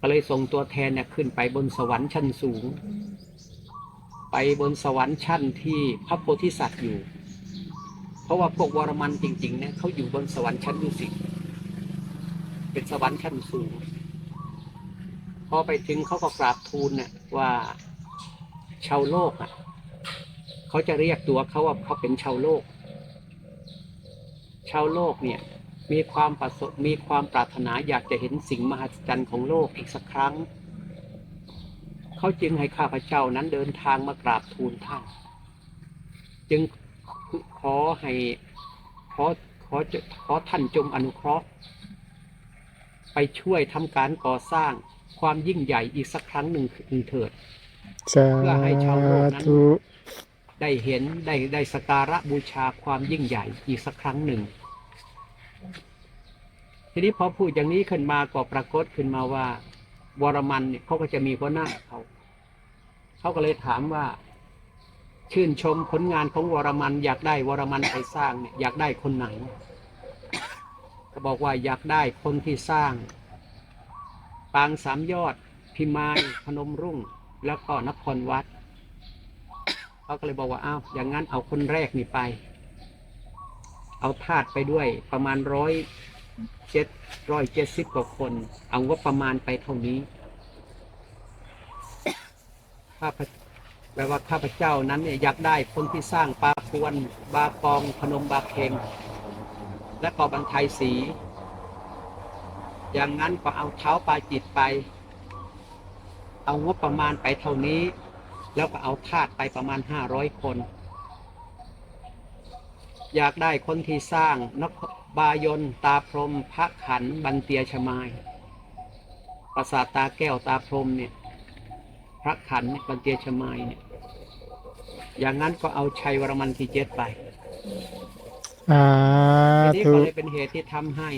ก็เลยส่งตัวแทนเนี่ยขึ้นไปบนสวรรค์ชั้นสูง ไปบนสวรรค์ชั้นที่พระโพธิสัตว์อยู่ เพราะว่าพวกวรมันจริงๆเนี่ยเขาอยู่บนสวรรค์ชั้นดุสิตเป็นสวรรค์ชั้นสูง พอไปถึงเขาก็กราบทูลเนี่ยว่าชาวโลกอะเขาจะเรียกตัวเขาว่าเขาเป็นชาวโลก ชาวโลกเนี่ย มีความประสบมีความปรารถนาอยากจะเห็นสิ่งมหัศจรรย์ของโลกอีกสักครั้ง เขาจึงให้ข้าพเจ้านั้นเดินทางมากราบทูลท่าน จึงขอให้ขอขอจะขอท่านจงอนุเคราะห์ ไปช่วยทำการก่อสร้างความยิ่งใหญ่อีกสักครั้งหนึ่งเถิดสาเพื่อให้ชาวโลกนั้นธุได้เห็นได้ได้สกการะบูชาความยิ่งใหญ่อีกสักครั้งหนึ่ง ทีนี้พอพูดอย่างนี้ขึ้นมาก็ปรากฏขึ้นมาว่าวรมันเนี่ยเขาก็จะมีหัวหน้าเขาเขาก็เลยถามว่า ชื่นชมผลงานของวรมัน อยากได้วรมันไปสร้างเนี่ยอยากได้คนไหน ก็บอกว่าอยากได้คนที่สร้าง ปางสามยอด พิมายพนมรุ่ง แล้วก็นครวัดเขาก็เลยบอกว่าอ้าวอย่างนั้นเอาคนแรกนี่ไป เอาทาสไปด้วยประมาณร้อย เจ็ดร้อยเจ็ดสิบกว่าคน เอางบประมาณไปเท่านี้ข้าพแปลว่าข้าพเจ้านั้นเนี่ยอยากได้คนที่สร้างปลาควนบากองพนมบาเคงและก็บันไทยสี อย่างนั้นก็เอาเท้าปลาจิตไป เอางบประมาณไปเท่านี้ แล้วก็เอาทาสไปประมาณห้าร้อยคน อยากได้คนที่สร้างนก บายนตาพรหมพระขันธ์บันเตียชมาย ปราสาทตาแก้วตาพรหมเนี่ย พระขันธ์เนี่ยบันเตียชมายเนี่ย อย่างนั้นก็เอาชัยวรมันที่เจ็ดไปสาทีนี้ธุก็เลยเป็นเหตุที่ทำให้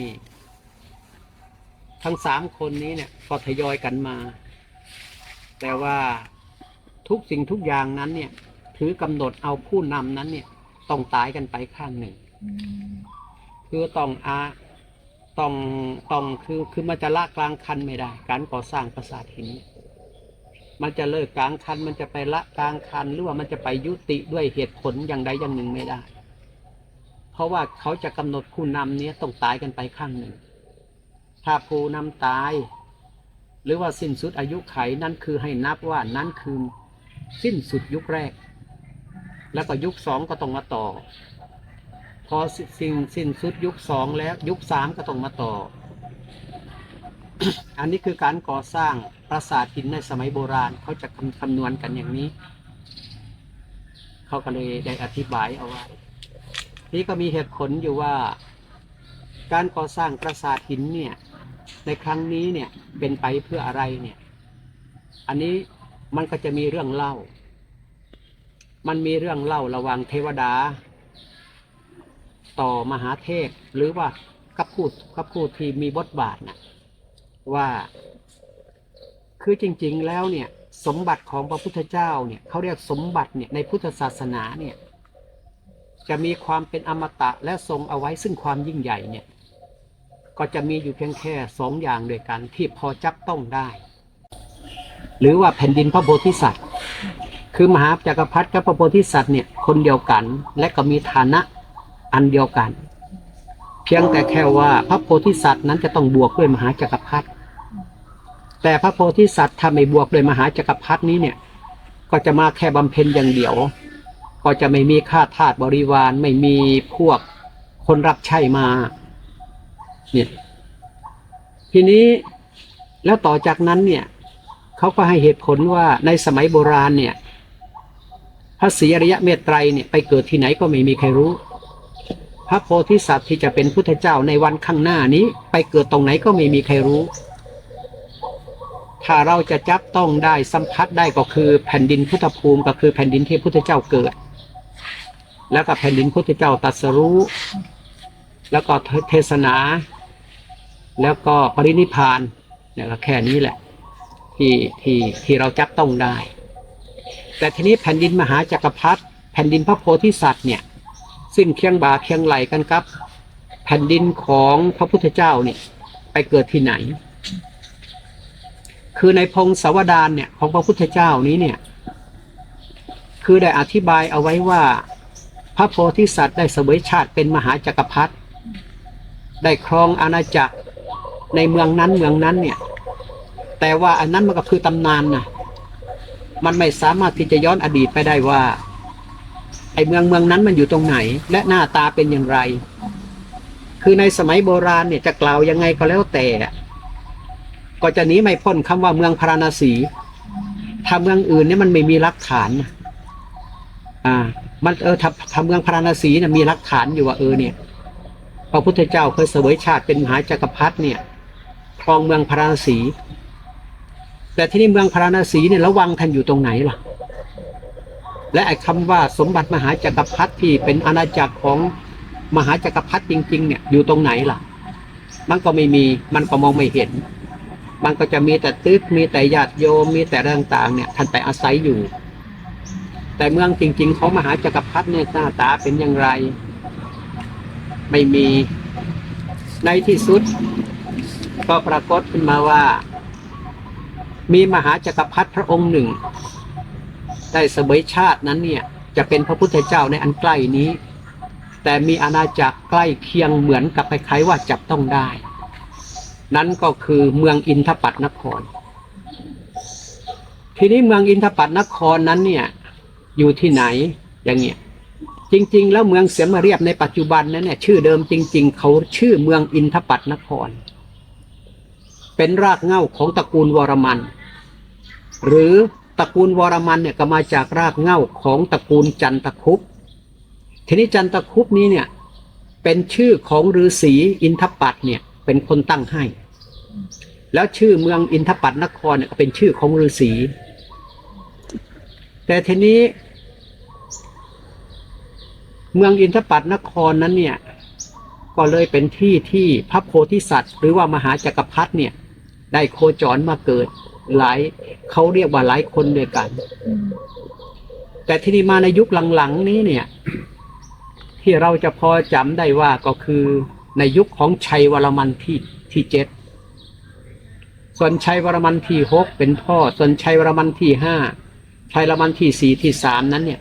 ทั้งสามคนนี้เนี่ยก็ทยอยกันมา แต่ว่าทุกสิ่งทุกอย่างนั้นเนี่ย ถือกำหนดเอาผู้นำนั้นเนี่ย ต้องตายกันไปข้างหนึ่ง คือต้องอาต้องต้องคือคือมันจะละกลางคันไม่ได้ การก่อสร้างปราสาทหิน มันจะเลิกกลางคันมันจะไปละกลางคันหรือว่ามันจะไปยุติด้วยเหตุผลอย่างใดอย่างหนึ่งไม่ได้ เพราะว่าเขาจะกำหนดผู้นำเนี้ยต้องตายกันไปข้างหนึ่ง ถ้าผู้นำตาย หรือว่าสิ้นสุดอายุไขนั่นคือให้นับว่านั้นคือสิ้นสุดยุคแรก แล้วก็ยุคสองก็ต้องมาต่อ พอสิ้นสิ้นสุดยุคสองแล้วยุคสามก็ต้องมาต่อ อันนี้คือการก่อสร้างปราสาทหินในสมัยโบราณเขาจะคำคำนวณกันอย่างนี้ เขาก็เลยได้อธิบายเอาไว้นี่ก็มีเหตุผลอยู่ว่า การก่อสร้างปราสาทหินเนี่ยในครั้งนี้เนี่ยเป็นไปเพื่ออะไรเนี่ย อันนี้มันก็จะมีเรื่องเล่า มันมีเรื่องเล่าระหว่างเทวดา ต่อมหาเทพ หรือว่ากับพูดกับพูดที่มีบทบาทนะว่า คือจริง ๆ แล้วเนี่ย สมบัติของพระพุทธเจ้าเนี่ยเขาเรียกสมบัติเนี่ยในพุทธศาสนาเนี่ย จะมีความเป็นอมตะและทรงเอาไว้ซึ่งความยิ่งใหญ่เนี่ย ก็จะมีอยู่เพียงแค่สองอย่างด้วยกันที่พอจับต้องได้ หรือว่าแผ่นดินพระโพธิสัตว์ คือมหาจักรพรรดิกับพระโพธิสัตว์เนี่ยคนเดียวกันและก็มีฐานะ อันเดียวกัน เพียงแต่แค่ว่าพระโพธิสัตว์นั้นจะต้องบวกด้วยมหาจักรพรรดิแต่พระโพธิสัตว์ถ้าไม่บวกด้วยมหาจักรพรรดินี้เนี่ย ก็จะมาแค่บำเพ็ญอย่างเดียว ก็จะไม่มีข้าทาสบริวารไม่มีพวกคนรับใช้มาเนี่ยทีนี้แล้วต่อจากนั้นเนี่ยเขาก็ให้เหตุผลว่าในสมัยโบราณเนี่ยพระศรีอริยะเมตไตรเนี่ยไปเกิดที่ไหนก็ไม่มีใครรู้ พระโพธิสัตว์ที่จะเป็นพุทธเจ้าในวันข้างหน้านี้ ไปเกิดตรงไหนก็ไม่มีใครรู้ ถ้าเราจะจับต้องได้สัมผัสได้ก็คือแผ่นดินพุทธภูมิก็คือแผ่นดินที่พุทธเจ้าเกิด แล้วก็แผ่นดินพุทธเจ้าตัสรู้ แล้วก็เทศนา แล้วก็ปรินิพานเนี่ยก็แค่นี้แหละ ที่ที่ที่เราจับต้องได้ แต่ทีนี้แผ่นดินมหาจักรพรรดิแผ่นดินพระโพธิสัตว์เนี่ย ซึ่งเคียงบาเคียงไหลกันครับ แผ่นดินของพระพุทธเจ้าเนี่ย ไปเกิดที่ไหน คือในพงศาวดารเนี่ยของพระพุทธเจ้านี้เนี่ย คือได้อธิบายเอาไว้ว่า พระโพธิสัตว์ได้เสวยชาติเป็นมหาจักรพรรดิได้ครองอาณาจักรในเมืองนั้นเมืองนั้นเนี่ย แต่ว่าอันนั้นมันก็คือตำนานนะมันไม่สามารถที่จะย้อนอดีตไปได้ว่า อ้เมืองเมืองนั้นมันอยู่ตรงไหน และหน้าตาเป็นอย่างไร คือในสมัยโบราณเนี่ยจะกล่าวยังไงก็แล้วแต่ ก็จะหนีไม่พ้นคำว่าเมืองพาราณสี ถ้าเมืองอื่นเนี่ยมันไม่มีหลักฐานอ่า มันเออถ้าถ้าเมืองพาราณสีเนี่ยมีหลักฐานอยู่ว่าเออเนี่ยพระพุทธเจ้าเคยเสวยชาติเป็นมหาจักรพรรดิเนี่ยครองเมืองพาราณสี แต่ที่นี่เมืองพาราณสีเนี่ยระวังท่านอยู่ตรงไหนล่ะ และไอ้คำว่าสมบัติมหาจักรพรรดิที่เป็นอาณาจักรของมหาจักรพรรดิจริง ๆ เนี่ยอยู่ตรงไหนล่ะ มันก็ไม่มีมันก็มองไม่เห็น มันก็จะมีแต่ตึกมีแต่ญาติโยมมีแต่เรื่องต่างๆเนี่ยท่านไปอาศัยอยู่ แต่เมืองจริง ๆ ของมหาจักรพรรดิเนี่ยหน้าตาเป็นอย่างไร ไม่มีในที่สุด ก็ปรากฏขึ้นมาว่า มีมหาจักรพรรดิพระองค์หนึ่ง ได้เสวยชาตินั้นเนี่ยจะเป็นพระพุทธเจ้าในอันใกล้นี้ แต่มีอาณาจักรใกล้เคียงเหมือนกับคล้ายๆว่าจับต้องได้ นั่นก็คือเมืองอินทปัตนคร ทีนี้เมืองอินทปัตนครนั้นเนี่ยอยู่ที่ไหนอย่างเงี้ยจริง ๆ แล้วเมืองเสียมเรียบในปัจจุบันนั้นเนี่ยชื่อเดิมจริง ๆ เขาชื่อเมืองอินทปัตนคร เป็นรากเหง้าของตระกูลวรมัน หรือ ตระกูลวรมันเนี่ยก็มาจากรากเหง้าของตระกูลจันทคุปทีนี้จันทคุปนี้เนี่ยเป็นชื่อของฤาษีอินทปัตเนี่ยเป็นคนตั้งให้ แล้วชื่อเมืองอินทปัตนครเนี่ยก็เป็นชื่อของฤาษีแต่ทีนี้เมืองอินทปัตนครนั้นเนี่ยก็เลยเป็นที่ที่พระโพธิสัตว์ หรือว่ามหาจักรพรรดิเนี่ยได้โคจรมาเกิด หลายเขาเรียกว่าหลายคนด้วยกัน แต่ที่นี่มาในยุคหลังๆนี้เนี่ย ที่เราจะพอจำได้ว่าก็คือในยุคของชัยวรมันที่ที่เจ็ดส่วนชัยวรมันที่หกเป็นพ่อ ส่วนชัยวรมันที่ห้าชัยวรมันที่สี่ที่สามนั้นเนี่ย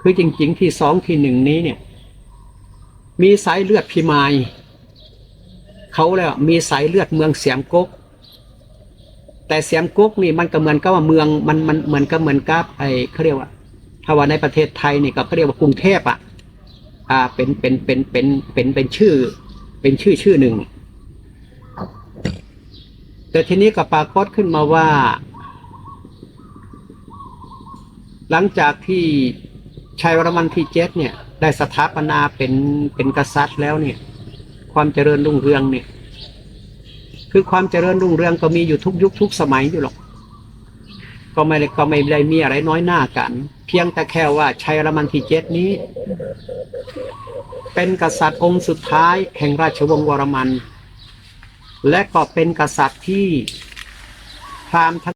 คือจริง ๆ ที่สองที่หนึ่งนี้เนี่ย มีสายเลือดพิมายเขาแล้วมีสายเลือดเมืองเสียมกก แต่เสียมก๊กนี่มันก็เหมือนกับว่าเมืองมันมันเหมือนกับเหมือนกับไอ้เขาเรียกว่าถ้าว่าในประเทศไทยนี่ก็เขาเรียกว่ากรุงเทพอะอ่าเป็นเป็นเป็นเป็นเป็นเป็นชื่อ เป็นชื่อชื่อหนึ่ง แต่ทีนี้ก็ปรากฏขึ้นมาว่า หลังจากที่ชัยวรมันที่เจ็ดเนี่ย ได้สถาปนาเป็นเป็นกษัตริย์แล้วเนี่ย ความเจริญรุ่งเรืองเนี่ย คือความเจริญรุ่งเรืองก็มีอยู่ทุกยุคทุกสมัยอยู่หรอก ก็ไม่ก็ไม่ได้มีอะไรน้อยหน้ากัน เพียงแต่แค่ว่าชัยรมันที่เจ็ดนี้ เป็นกษัตริย์องค์สุดท้ายแห่งราชวงศ์วรมัน และก็เป็นกษัตริย์ที่พราหมณ์ทั้ง